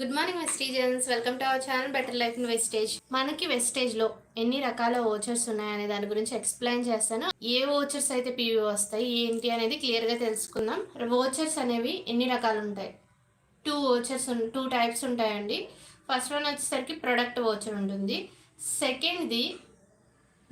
Good morning Vestigians welcome to our channel better life in Vestige మనకి వెస్టేజ్లో ఎన్ని రకాల ఓచర్స్ ఉన్నాయనే దాని గురించి ఎక్స్ప్లెయిన్ చేస్తాను. ఏ ఓచర్స్ అయితే పీవీ వస్తాయి ఏంటి అనేది క్లియర్గా తెలుసుకుందాం. ఓచర్స్ అనేవి ఎన్ని రకాలు ఉంటాయి? టూ ఓచర్స్ టూ టైప్స్ ఉంటాయండి. ఫస్ట్ వన్ వచ్చేసరికి ప్రొడక్ట్ ఓచర్ ఉంటుంది. సెకండ్ది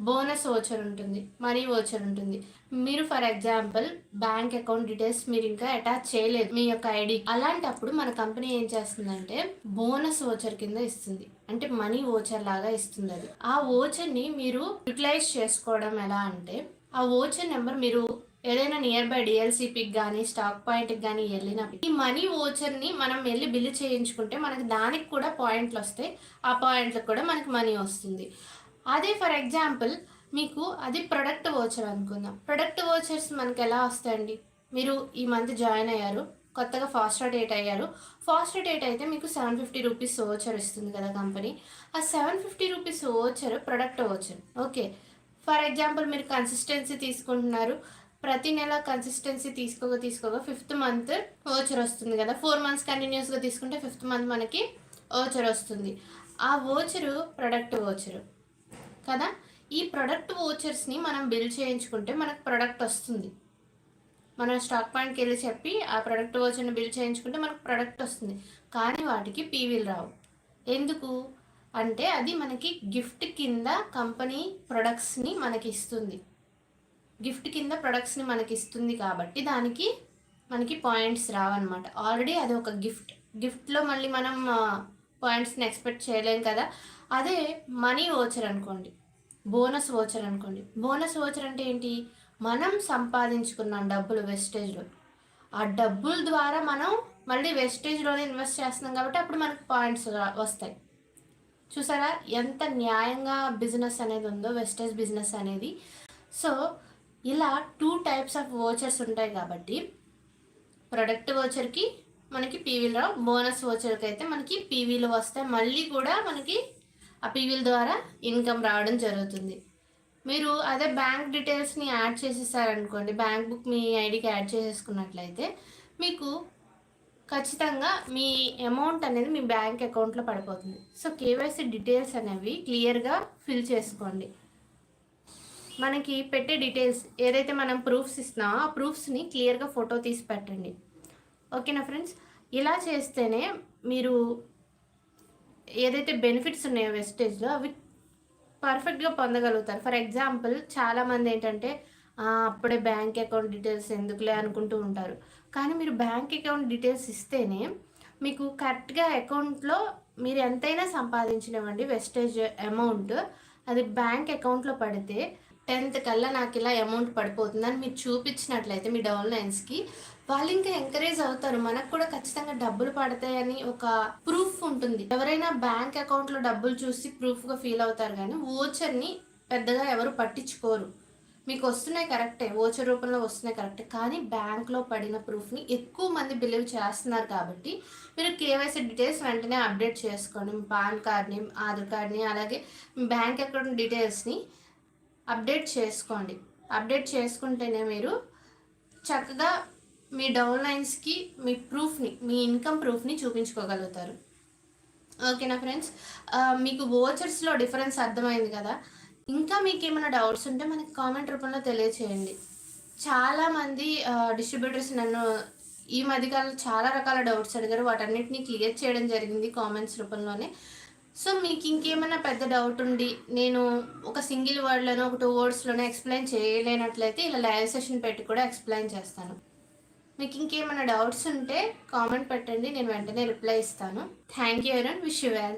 బోనస్ ఓచర్ ఉంటుంది మనీ ఓచర్ ఉంటుంది. మీరు for example bank account details మీరు ఇంకా అటాచ్ చేయలేదు మీ యొక్క ఐడి. అలాంటప్పుడు మన కంపెనీ ఏం చేస్తుందంటే బోనస్ ఓచర్ కింద ఇస్తుంది. అంటే మనీ ఓచర్ లాగా ఇస్తుంది అది. ఆ ఓచర్ని మీరు యూటిలైజ్ చేసుకోవడం ఎలా అంటే ఆ ఓచర్ నెంబర్ మీరు ఏదైనా నియర్ బై డిఎల్సిపికి కానీ స్టాక్ పాయింట్కి కానీ వెళ్ళినప్పుడు ఈ మనీ ఓచర్ని మనం వెళ్ళి బిల్లు చేయించుకుంటే మనకి దానికి కూడా పాయింట్లు వస్తాయి. ఆ పాయింట్లకు కూడా మనకి మనీ వస్తుంది. అదే ఫర్ ఎగ్జాంపుల్ మీకు అది ప్రొడక్ట్ ఓచర్ అనుకుందాం. ప్రొడక్ట్ ఓచర్స్ మనకి ఎలా వస్తాయండి? మీరు ఈ మంత్ జాయిన్ అయ్యారు కొత్తగా ఫాస్ట్ డేట్ అయ్యారు. ఫాస్ట్ డేట్ అయితే మీకు సెవెన్ ఫిఫ్టీ రూపీస్ ఓచర్ ఇస్తుంది కదా కంపెనీ ఆ seven fifty rupees voucher product voucher okay for example మీరు కన్సిస్టెన్సీ తీసుకుంటున్నారు. ప్రతి నెల కన్సిస్టెన్సీ తీసుకోగా తీసుకోగా ఫిఫ్త్ మంత్ ఓచర్ వస్తుంది కదా. ఫోర్ మంత్స్ కంటిన్యూస్గా తీసుకుంటే ఫిఫ్త్ మంత్ మనకి ఓచర్ వస్తుంది. ఆ ఓచరు ప్రొడక్ట్ ఓచరు కదా? ఈ ప్రొడక్ట్ ఓచర్స్ని మనం బిల్ చేయించుకుంటే మనకు ప్రొడక్ట్ వస్తుంది. మనం స్టాక్ పాయింట్కి వెళ్ళి చెప్పి ఆ ప్రొడక్ట్ ఓచర్ని బిల్ చేయించుకుంటే మనకు ప్రొడక్ట్ వస్తుంది. కానీ వాటికి పీవీలు రావు. ఎందుకు? అంటే అది మనకి గిఫ్ట్ కింద కంపెనీ ప్రొడక్ట్స్ని మనకి ఇస్తుంది. గిఫ్ట్ కింద ప్రొడక్ట్స్ని మనకి ఇస్తుంది కాబట్టి దానికి మనకి పాయింట్స్ రావన్నమాట. ఆల్రెడీ అది ఒక గిఫ్ట్ గిఫ్ట్లో మళ్ళీ మనం పాయింట్స్ని ఎక్స్పెక్ట్ చేయలేం కదా. అదే మనీ ఓచర్ అనుకోండి. బోనస్ ఓచర్ అనుకోండి. బోనస్ ఓచర్ అంటే ఏంటి? మనం సంపాదించుకున్నాం డబ్బులు వెస్టేజ్లో ఆ డబ్బుల ద్వారా మనం మళ్ళీ వెస్టేజ్లోనే ఇన్వెస్ట్ చేస్తున్నాం కాబట్టి అప్పుడు మనకు పాయింట్స్ వస్తాయి. చూసారా? ఎంత న్యాయంగా బిజినెస్ అనేది ఉందో వెస్టేజ్ బిజినెస్ అనేది. సో ఇలా టూ టైప్స్ ఆఫ్ ఓచర్స్ ఉంటాయి కాబట్టి ప్రొడక్ట్ ఓచర్కి మనకి పీవీలో బోనస్ ఓచర్కి అయితే మనకి పీవీలు వస్తాయి మళ్ళీ కూడా మనకి ఆ పీవీల ద్వారా ఇన్కమ్ రావడం జరుగుతుంది. మీరు అదే బ్యాంక్ డీటెయిల్స్ని యాడ్ చేసేసారనుకోండి బ్యాంక్ బుక్ మీ ఐడికి యాడ్ చేసేసుకున్నట్లయితే మీకు ఖచ్చితంగా మీ అమౌంట్ అనేది మీ బ్యాంక్ అకౌంట్లో పడిపోతుంది. సో కేవైసీ డీటెయిల్స్ అనేవి క్లియర్గా ఫిల్ చేసుకోండి. మనకి పెట్టే డీటెయిల్స్ ఏదైతే మనం ప్రూఫ్స్ ఇస్తున్నామో ఆ ప్రూఫ్స్ని క్లియర్గా ఫోటో తీసి పెట్టండి. ఓకేనా ఫ్రెండ్స్? ఇలా చేస్తేనే మీరు ఏదైతే బెనిఫిట్స్ ఉన్నాయో వెస్టేజ్లో అవి పర్ఫెక్ట్గా పొందగలుగుతారు. ఫర్ ఎగ్జాంపుల్ చాలామంది ఏంటంటే అప్పుడే బ్యాంక్ అకౌంట్ డీటెయిల్స్ ఎందుకులే? అనుకుంటూ ఉంటారు. కానీ మీరు బ్యాంక్ అకౌంట్ డీటెయిల్స్ ఇస్తేనే మీకు కరెక్ట్గా అకౌంట్లో మీరు ఎంతైనా సంపాదించినవ్వండి వెస్టేజ్ అమౌంట్. అది బ్యాంక్ అకౌంట్లో పడితే టెన్త్ కల్లా నాకు ఇలా అమౌంట్ పడిపోతుందని మీరు చూపించినట్లయితే మీ డౌన్ లైన్స్కి వాళ్ళు ఇంకా ఎంకరేజ్ అవుతారు. మనకు కూడా ఖచ్చితంగా డబ్బులు పడతాయని ఒక ప్రూఫ్ ఉంటుంది. ఎవరైనా బ్యాంక్ అకౌంట్లో డబ్బులు చూసి ప్రూఫ్గా ఫీల్ అవుతారు కానీ ఓచర్ని పెద్దగా ఎవరు పట్టించుకోరు. మీకు వస్తున్నాయి కరెక్టే. ఓచర్ రూపంలో వస్తున్నాయి కరెక్టే. కానీ బ్యాంక్లో పడిన ప్రూఫ్ని ఎక్కువ మంది బిలీవ్ చేస్తున్నారు కాబట్టి మీరు కేవైసీ డీటెయిల్స్ వెంటనే అప్డేట్ చేసుకోండి. మీ పాన్ కార్డ్ని ఆధార్ కార్డ్ని అలాగే బ్యాంక్ అకౌంట్ డీటెయిల్స్ని అప్డేట్ చేసుకోండి. అప్డేట్ చేసుకుంటేనే మీరు చక్కగా మీ డౌన్ లైన్స్కి మీ ప్రూఫ్ని మీ ఇన్కమ్ ప్రూఫ్ని చూపించుకోగలుగుతారు. ఓకేనా ఫ్రెండ్స్ మీకు ఓచర్స్లో డిఫరెన్స్ అర్థమైంది కదా? ఇంకా మీకు ఏమైనా డౌట్స్ ఉంటే మనకి కామెంట్ రూపంలో తెలియచేయండి. చాలామంది డిస్ట్రిబ్యూటర్స్ నన్ను ఈ మధ్యకాలంలో చాలా రకాల డౌట్స్ అడిగారు. వాటన్నిటిని క్లియర్ చేయడం జరిగింది కామెంట్స్ రూపంలోనే. సో మీకు ఇంకేమైనా పెద్ద డౌట్ ఉండి నేను ఒక సింగిల్ వర్డ్లోనో ఒక టూ వర్డ్స్లోనో ఎక్స్ప్లెయిన్ చేయలేనట్లయితే ఇలా లైవ్ సెషన్ పెట్టి కూడా ఎక్స్ప్లెయిన్ చేస్తాను. మీకు ఇంకేమైనా డౌట్స్ ఉంటే కామెంట్ పెట్టండి నేను వెంటనే రిప్లై ఇస్తాను. Thank you everyone wish you well